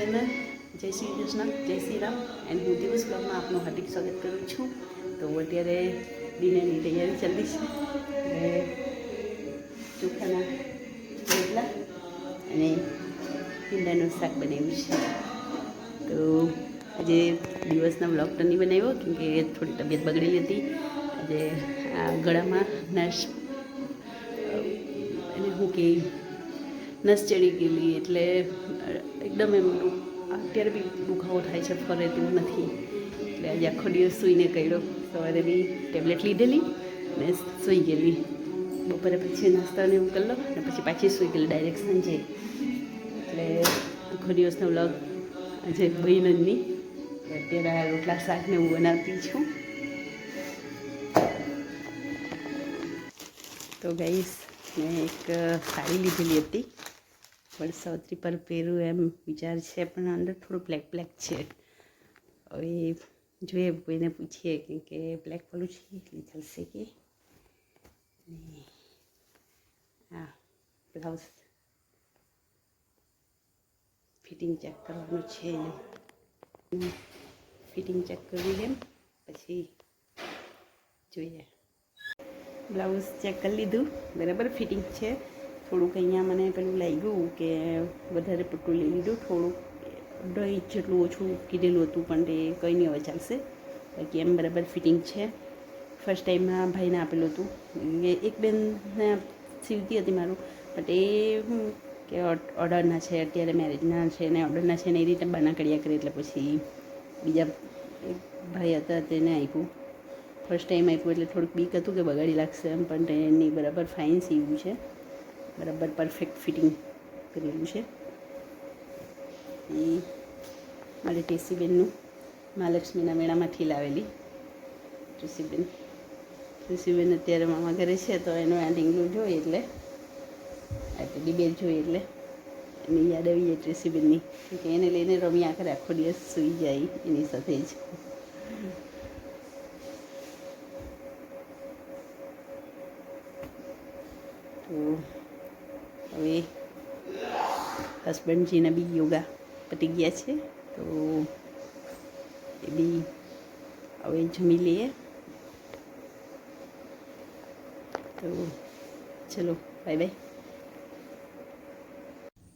Channel જય શ્રી કૃષ્ણ, જય Shri Ram. And હું દિવસ બ્લોગમાં આપનું હાર્દિક સ્વાગત કરું છું. તો અત્યારે ડિનરની તૈયારી ચાલી છે. અને ચોખાના રોટલા અને ભીંડાનું શાક બનાવ્યું છે. તો આજે દિવસના બ્લોગ તો નહીં બનાવ્યો, કેમ કે થોડી તબિયત બગડેલી હતી. આજે આ ગળામાં નાશ એને હું કે નસ ચડી ગયેલી, એટલે એકદમ એમ અત્યારે બી દુખાવો થાય છે, ફરે તેવું નથી. એટલે આજે આખો દિવસ સૂઈને કર્યો. સવારે બી ટેબ્લેટ લીધેલી, ને સૂઈ ગયેલી. બપોરે પછી નાસ્તાને એવું કરી લો અને પછી પાછી સૂઈ ગયેલી ડાયરેક્ટ સાંજે. એટલે આખો દિવસનો વ્લોગ આજે બહેનની. અત્યારે રોટલા શાકને હું બનાવતી છું. તો ગાઈસ મેં એક સાડી લીધેલી હતી. સૌથી પર પહેરું એમ વિચાર છે, પણ અંદર થોડું બ્લેક બ્લેક છે. હવે જોઈએ, કોઈને પૂછીએ કેમ કે બ્લેક વાળું છે એટલે ચાલશે કે? હા બ્લાઉઝ ફિટિંગ ચેક કરવાનું છે ફિટિંગ ચેક કરવી એમ પછી જોઈએ. બ્લાઉઝ ચેક કરી લીધું, બરાબર? ફિટિંગ છે. થોડુંક અહીંયા મને પેલું લાગ્યું કે વધારે પટ્ટું લઈ લીધું, થોડુંક દોઢ ઇંચ જેટલું ઓછું કીધેલું હતું, પણ તે કંઈ નહીં, હવે ચાલશે. બાકી એમ બરાબર ફિટિંગ છે. ફર્સ્ટ ટાઈમમાં ભાઈને આપેલું હતું. એક બેનને સીવતી હતી મારું બટ એ કે ઓર્ડરના છે, અત્યારે મેરેજના છે, ને ઓર્ડરના છે, ને એ રીતે બના કર્યા કરે, એટલે પછી બીજા એક ભાઈ હતા તેને આપ્યું. ફર્સ્ટ ટાઈમ આપ્યું, એટલે થોડુંક બીક હતું કે બગાડી લાગશે એમ, પણ એની બરાબર ફાઇન સીવ્યું છે. બરાબર પરફેક્ટ ફિટિંગ કરેલું છે. એ મારી ટેસીબેનનું મહાલક્ષ્મીના મેળામાંથી લાવેલી ટેસીબેન ટેસીબેન અત્યારે મામા ઘરે છે તો એનું આ ડીંગલું જોઈએ એટલે. આ ડીબેર જોઈએ એટલે. એની યાદ આવી જાય ટ્રેસીબેનની કે એને લઈને રમ્યા કરે આખો દિવસ સૂઈ જાય એની સાથે જ. તો હવે હસબન્ડજીને બી યોગા પતી ગયા છે, તો એ બી હવે જમી લઈએ. તો ચલો બાય બાય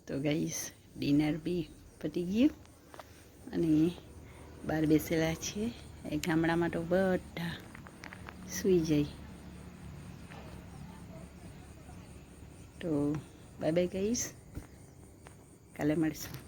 તો ગાઈસ ડિનર બી પતી ગયું અને બહાર બેસેલા છે. એ ગામડામાં તો બધા સૂઈ જાય. તો બાય બાય ગાઈસ કાલે મળીશું